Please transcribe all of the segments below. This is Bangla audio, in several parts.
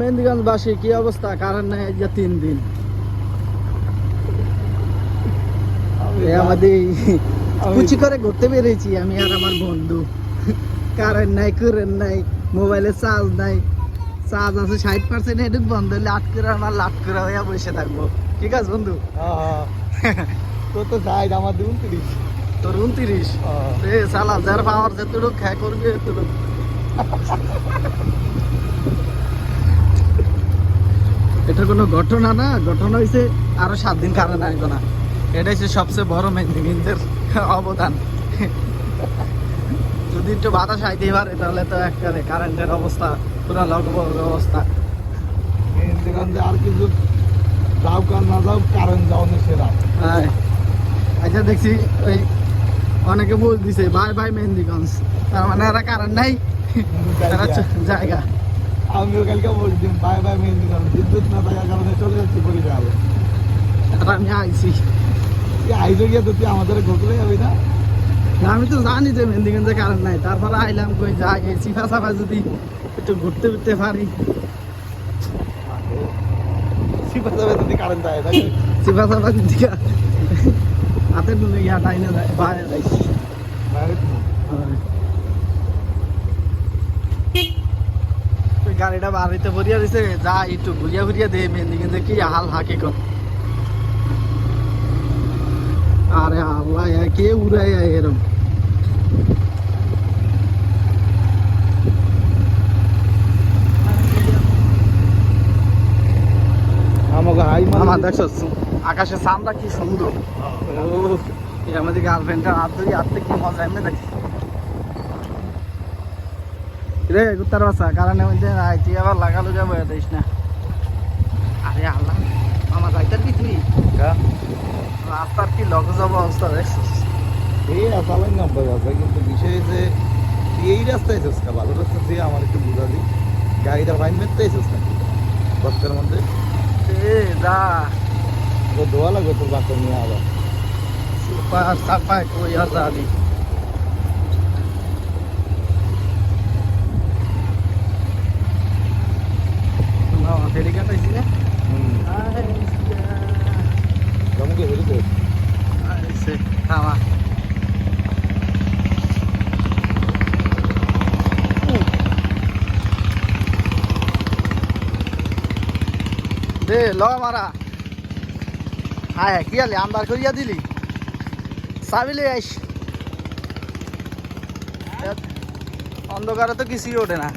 মেহেন্দিগঞ্জবাসী কি অবস্থা? কারণ নাই আজ তিন দিন। আমাদের কুচি করে ঘুরতে বেরিয়েছি আমি আর আমার বন্ধু। কারেন্ট নাই কারেন্ট নাই মোবাইলে চার্জ নাই। চার্জ আছে ষাট পার্সেন্ট এটুক বন্ধ হলে করে আমার লাট করে হয়ে বসে থাকব। ঠিক আছে বন্ধু? তো তো সাইড আমার দিন তিরিশ তোর উনত্রিশ? সালা যার পাওয়ার যেতটুক খায় করবি এতটুক। এটা কোনো ঘটনা না ঘটনা হয়েছে আরও সাত দিন কারণ আসব না এটা হচ্ছে সবচেয়ে বড় মেদিনীদের অবদান। যদি একটু বাতাস আইতে পারে তাহলে তো একেবারে কারেন্টের অবস্থা পুরো লগবগ অবস্থা। মেহেন্দিগঞ্জে আর কিছু যাও কার না যাও কারণ যাও না সেরা। হ্যাঁ আচ্ছা দেখছি ওই অনেকে বল দিছে ভাই ভাই মেহেন্দিগঞ্জ। তার মানে এরা কারেন্ট নাই জায়গা। আমিও কালকে বলছি বাই বাই মেহেন্দিগঞ্জ বিদ্যুৎ না থাকার কারণে চলে যাচ্ছি পরিবার আমি আইছি। আইসে গিয়ে তো তুই আমাদের ঘুরলে যাবি না? আমি তো জানি যে মেহেন্দিগঞ্জে কারেন্ট নাই তারপরে আইলাম কই যাই এই সিফা সাফা যদি একটু ঘুরতে ঘুরতে পারি। যাবে যদি কারেন্ট দেয় তাই সিফা সাফা হাতে ইয়া টাইনে যায় বাইরে যাইছি ওই গাড়িটা বাড়িতে ভরিয়া দিছে যা একটু ঘুরিয়া ঘুরিয়া দে মেহেন্দিগঞ্জে কি হাল হাকি কর আরে আল্লাহ কে উড়াই এরম আমার দেখছ? আকাশের সামটা কি সুন্দর আমাদের গার্লফ্রেন্ডের হাত ধরি হাত থেকে কি মজা এমনি দেখছি রে কুত্তার বাচ্চা কারণে বলছে আই তুই আবার লাগালো যাব দিস না। আরে আল্লাহ আমার যাইতার কি তুই? রাস্তার কি লগ যাব অবস্থা দেখছিস এই আসালাই নব্বই আছে কিন্তু বিষয় যে এই রাস্তায় যাস না ভালো রাস্তা দিয়ে আমার একটু বুঝা দি গাড়িটা ফাইন মেরতে যাস না বক্তের মধ্যে? এ যা। তো দোয়া লাগবে তোর বাচ্চা নিয়ে আবার। সুপার সাফাই কই আজাদি না জমকে বেরিয়ে আইসে থামা দে ল মারা হ্যাঁ কি আলি আন্দার করিয়া দিলি চাবিলে আইস অন্ধকারে তো কিছুই ওঠে না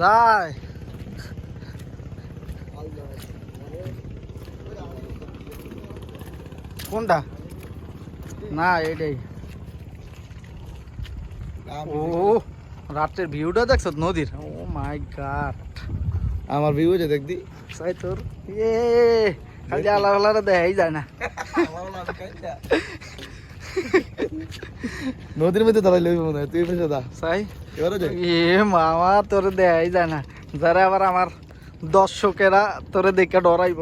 যায়। কোনটা? না এটাই ও রাতের ভিউটা দেখছ নদীর? ও মাই গড। আমার ভিউ যে দেখদি সাই তোর। এ খালি আলা আলাদা দেখাই যায় না। নদীর মধ্যে দাঁড়াই লবি মনে হয়। তুই পেছে দা সাই এবারে যাই এ মামা তোর দেখাই যায় না। যারা আবার আমার দর্শকেরা তোরে দেখে ডরাইব।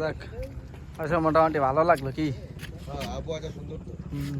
যাক আচ্ছা মোটামুটি ভালো লাগল কি? আবু একটা সুন্দর তো। হুম।